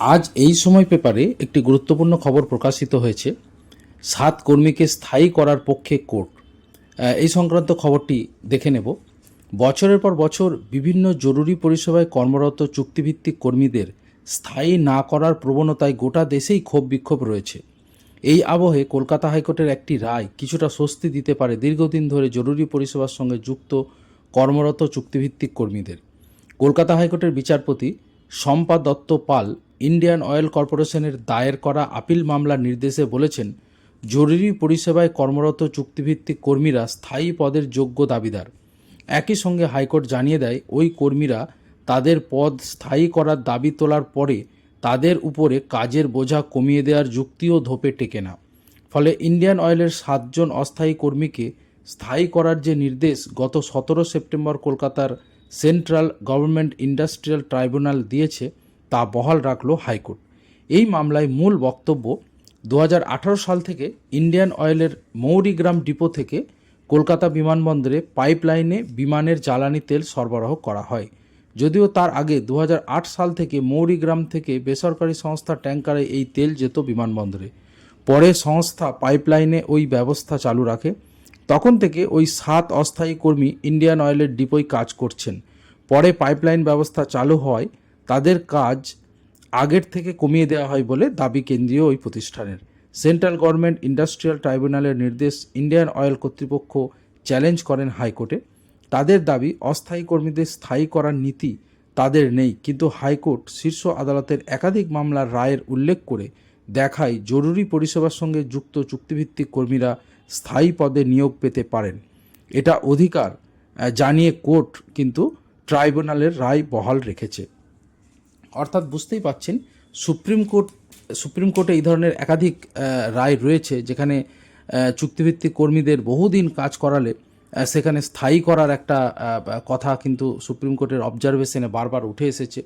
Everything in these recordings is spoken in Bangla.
আজ এই সময় পেপারে একটি গুরুত্বপূর্ণ খবর প্রকাশিত হয়েছে। সাত কর্মীকে স্থায়ী করার পক্ষে কোর্ট। এই সংক্রান্ত খবরটি দেখে নেব। বছরের পর বছর বিভিন্ন জরুরি পরিষেবায় কর্মরত চুক্তিভিত্তিক কর্মীদের স্থায়ী না করার প্রবণতায় গোটা দেশেই ক্ষোভ বিক্ষোভ রয়েছে। এই আবহে কলকাতা হাইকোর্টের একটি রায় কিছুটা স্বস্তি দিতে পারে দীর্ঘদিন ধরে জরুরি পরিষেবার সঙ্গে যুক্ত কর্মরত চুক্তিভিত্তিক কর্মীদের। কলকাতা হাইকোর্টের বিচারপতি শম্পা দত্ত পাল ইন্ডিয়ান অয়েল কর্পোরেশনের দায়ের করা আপিল মামলার নির্দেশে বলেছেন, জরুরি পরিষেবায় কর্মরত চুক্তিভিত্তিক কর্মীরা স্থায়ী পদের যোগ্য দাবিদার। একই সঙ্গে হাইকোর্ট জানিয়ে দেয়, ওই কর্মীরা তাদের পদ স্থায়ী করার দাবি তোলার পরে তাদের উপরে কাজের বোঝা কমিয়ে দেওয়ার যুক্তিও ধোপে টেকে না। ফলে ইন্ডিয়ান অয়েলের সাতজন অস্থায়ী কর্মীকে স্থায়ী করার যে নির্দেশ গত সতেরো সেপ্টেম্বর কলকাতার সেন্ট্রাল গভর্নমেন্ট ইন্ডাস্ট্রিয়াল ট্রাইব্যুনাল দিয়েছে তা বহাল রাখল হাইকোর্ট। এই মামলায় মূল বক্তব্য দু হাজার আঠারো সাল থেকে ইন্ডিয়ান অয়েলের মৌরিগ্রাম ডিপো থেকে কলকাতা বিমানবন্দরে পাইপলাইনে বিমানের জ্বালানি তেল সরবরাহ করা হয়। যদিও তার আগে দু হাজার আট সাল থেকে মৌরিগ্রাম থেকে বেসরকারি সংস্থা ট্যাঙ্কারে এই তেল যেত বিমানবন্দরে। পরে সংস্থা পাইপলাইনে ওই ব্যবস্থা চালু রাখে। তখন থেকে ওই সাত অস্থায়ী কর্মী ইন্ডিয়ান অয়েলের ডিপোয় কাজ করছেন। পরে পাইপলাইন ব্যবস্থা চালু হওয়ায় তাদের কাজ আগের থেকে কমিয়ে দেওয়া হয় বলে দাবি কেন্দ্রীয় ওই প্রতিষ্ঠানের। সেন্ট্রাল গভর্নমেন্ট ইন্ডাস্ট্রিয়াল ট্রাইব্যুনালের নির্দেশ ইন্ডিয়ান অয়েল কর্তৃপক্ষ চ্যালেঞ্জ করেন হাইকোর্টে। তাদের দাবি, অস্থায়ী কর্মীদের স্থায়ী করার নীতি তাদের নেই, কিন্তু হাইকোর্ট শীর্ষ আদালতের একাধিক মামলার রায়ের উল্লেখ করে দেখায় জরুরি পরিষেবার সঙ্গে যুক্ত চুক্তিভিত্তিক কর্মীরা স্থায়ী পদে নিয়োগ পেতে পারেন। এটা অধিকার জানিয়ে কোর্ট কিন্তু ট্রাইব্যুনালের রায় বহাল রেখেছে। অর্থাৎ বুঝতেই পাচ্ছেন, সুপ্রিম কোর্ট, সুপ্রিম কোর্টে এই ধরনের একাধিক রায় রয়েছে যেখানে চুক্তিভিত্তিক কর্মীদের বহুদিন কাজ করালে সেখানে স্থায়ী করার একটা কথা কিন্তু সুপ্রিম কোর্টের অবজারভেশনে বারবার উঠে এসেছে।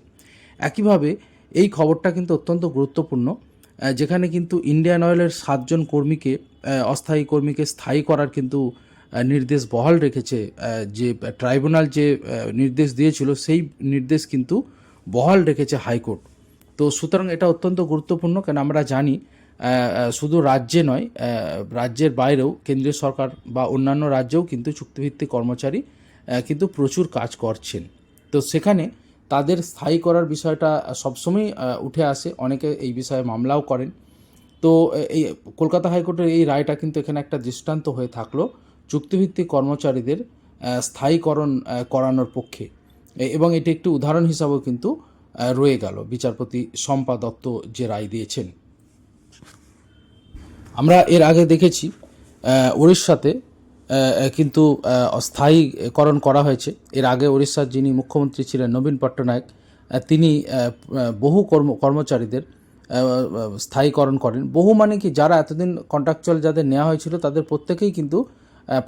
একইভাবে এই খবরটা কিন্তু অত্যন্ত গুরুত্বপূর্ণ যেখানে কিন্তু ইন্ডিয়ান অয়েলের সাতজন কর্মীকে অস্থায়ী কর্মীকে স্থায়ী করার কিন্তু নির্দেশ বহাল রেখেছে যে ট্রাইব্যুনাল যে নির্দেশ দিয়েছিল, সেই নির্দেশ কিন্তু বহাল রেখেছে হাইকোর্ট। তো সুতরাং এটা অত্যন্ত গুরুত্বপূর্ণ, কেন আমরা জানি শুধু রাজ্যে নয় রাজ্যের বাইরেও কেন্দ্রীয় সরকার বা অন্যান্য রাজ্যেও কিন্তু চুক্তিভিত্তিক কর্মচারী কিন্তু প্রচুর কাজ করছেন। তো সেখানে তাদের স্থায়ী করার বিষয়টা সবসময় উঠে আসে, অনেকে এই বিষয়ে মামলাও করেন। তো এই কলকাতা হাইকোর্টের এই রায়টা কিন্তু এখানে একটা দৃষ্টান্ত হয়ে থাকল, চুক্তিভিত্তিক কর্মচারীদের স্থায়ীকরণ করানোর পক্ষে। এবং এটি একটি উদাহরণ হিসাবেও কিন্তু রয়ে গেল। বিচারপতি শম্পা দত্ত যে রায় দিয়েছেন। আমরা এর আগে দেখেছি উড়িষ্যাতে কিন্তু অস্থায়ীকরণ করা হয়েছে। এর আগে উড়িষ্যার যিনি মুখ্যমন্ত্রী ছিলেন নবীন পট্টনায়ক তিনি বহু কর্ম, কর্মচারীদের স্থায়ীকরণ করেন। বহু মানে কি, যারা এতদিন কন্ট্রাকচুয়াল যাদের নেওয়া হয়েছিল, তাদের প্রত্যেকেই কিন্তু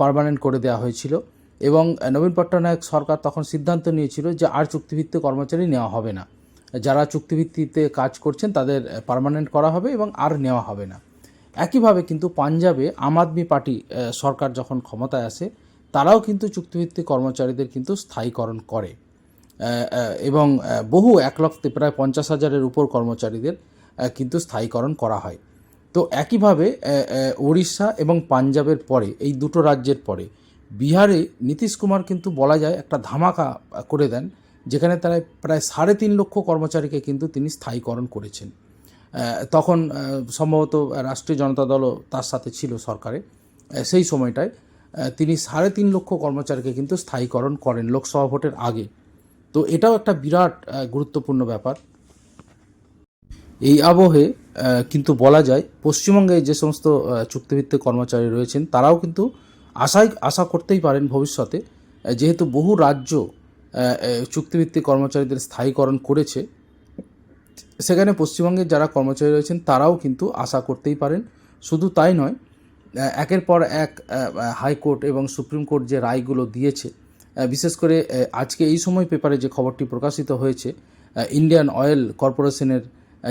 পার্মানেন্ট করে দেওয়া হয়েছিল। এবং নবীন পট্টনায়ক সরকার তখন সিদ্ধান্ত নিয়েছিল যে আর চুক্তিভিত্তিক কর্মচারী নেওয়া হবে না। যারা চুক্তিভিত্তিতে কাজ করছেন তাদের পার্মানেন্ট করা হবে এবং আর নেওয়া হবে না। একইভাবে কিন্তু পাঞ্জাবে আম আদমি পার্টি সরকার যখন ক্ষমতায় আসে, তারাও কিন্তু চুক্তিভিত্তিক কর্মচারীদের কিন্তু স্থায়ীকরণ করে। এবং বহু এক লক্ষে প্রায় পঞ্চাশ হাজারের উপর কর্মচারীদের কিন্তু স্থায়ীকরণ করা হয়। তো একইভাবে উড়িষ্যা এবং পাঞ্জাবের পরে, এই দুটো রাজ্যের পরে বিহারে নীতিশ কুমার কিন্তু বলা যায় একটা ধামাকা করে দেন, যেখানে তারা প্রায় সাড়ে তিন লক্ষ কর্মচারীকে কিন্তু তিনি স্থায়ীকরণ করেছেন। তখন সম্ভবত রাষ্ট্রীয় জনতা দলও তার সাথে ছিল সরকারে। সেই সময়টায় তিনি সাড়ে তিন লক্ষ কর্মচারীকে কিন্তু স্থায়ীকরণ করেন লোকসভা ভোটের আগে। তো এটাও একটা বিরাট গুরুত্বপূর্ণ ব্যাপার। এই আবহে কিন্তু বলা যায়, পশ্চিমবঙ্গে যে সমস্ত চুক্তিভিত্তিক কর্মচারী রয়েছেন, তারাও কিন্তু আশাই, আশা করতেই পারেন ভবিষ্যতে যেহেতু বহু রাজ্য চুক্তিভিত্তিক কর্মচারীদের স্থায়ীকরণ করেছে, সেখানে পশ্চিমবঙ্গের যারা কর্মচারী রয়েছেন, তারাও কিন্তু আশা করতেই পারেন। শুধু তাই নয় একের পর এক হাইকোর্ট এবং সুপ্রিম কোর্ট যে রায়গুলো দিয়েছে বিশেষ করে আজকে এই সময় পেপারে যে খবরটি প্রকাশিত হয়েছে ইন্ডিয়ান অয়েল কর্পোরেশনের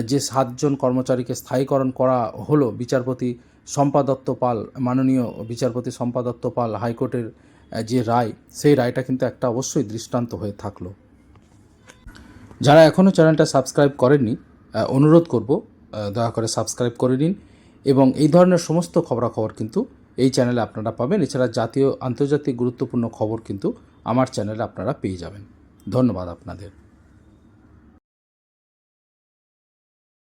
যে সাতজন কর্মচারীকে স্থায়ীকরণ করা হলো, বিচারপতি শম্পা দত্ত পাল, মাননীয় বিচারপতি শম্পা দত্ত পাল হাইকোর্টের যে রায়, সেই রায়টা কিন্তু একটা অবশ্যই দৃষ্টান্ত হয়ে থাকল। যারা এখনও চ্যানেলটা সাবস্ক্রাইব করেননি অনুরোধ করব দয়া করে সাবস্ক্রাইব করে নিন এবং এই ধরনের সমস্ত খবরাখবর কিন্তু এই চ্যানেলে আপনারা পাবেন। এছাড়া জাতীয়, আন্তর্জাতিক গুরুত্বপূর্ণ খবর কিন্তু আমার চ্যানেলে আপনারা পেয়ে যাবেন। ধন্যবাদ আপনাদের।